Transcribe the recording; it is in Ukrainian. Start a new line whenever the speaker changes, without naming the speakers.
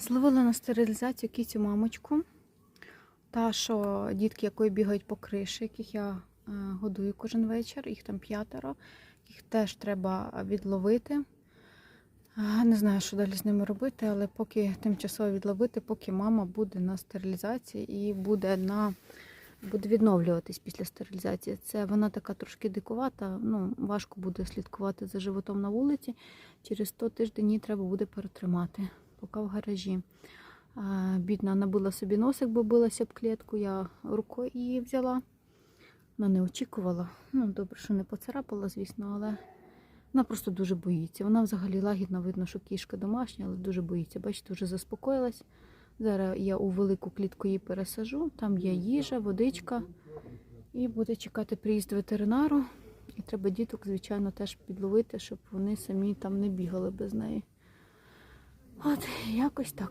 Зловила на стерилізацію кицю мамочку. Та, що дітки, якої бігають по криші, яких я е, годую кожен вечір, їх там п'ятеро, їх теж треба відловити. Не знаю, що далі з ними робити, але поки тимчасово відловити, поки мама буде на стерилізації і буде на буде відновлюватись після стерилізації. Це вона така трошки дикувата, ну важко буде слідкувати за животом на вулиці. Через 100 тиждень її треба буде перетримати, поки в гаражі. Бідна набила собі носик, бо билася об клітку. Я рукою її взяла. Вона не очікувала. Ну, добре, що не поцарапала, звісно, але вона просто дуже боїться. Вона взагалі лагідна, видно, що кішка домашня, але дуже боїться. Бачите, вже заспокоїлась. Зараз я у велику клітку її пересажу, там є їжа, водичка. І буде чекати приїзд ветеринару. І треба діток, звичайно, теж підловити, щоб вони самі там не бігали без неї. あ、ぜ、訳したか。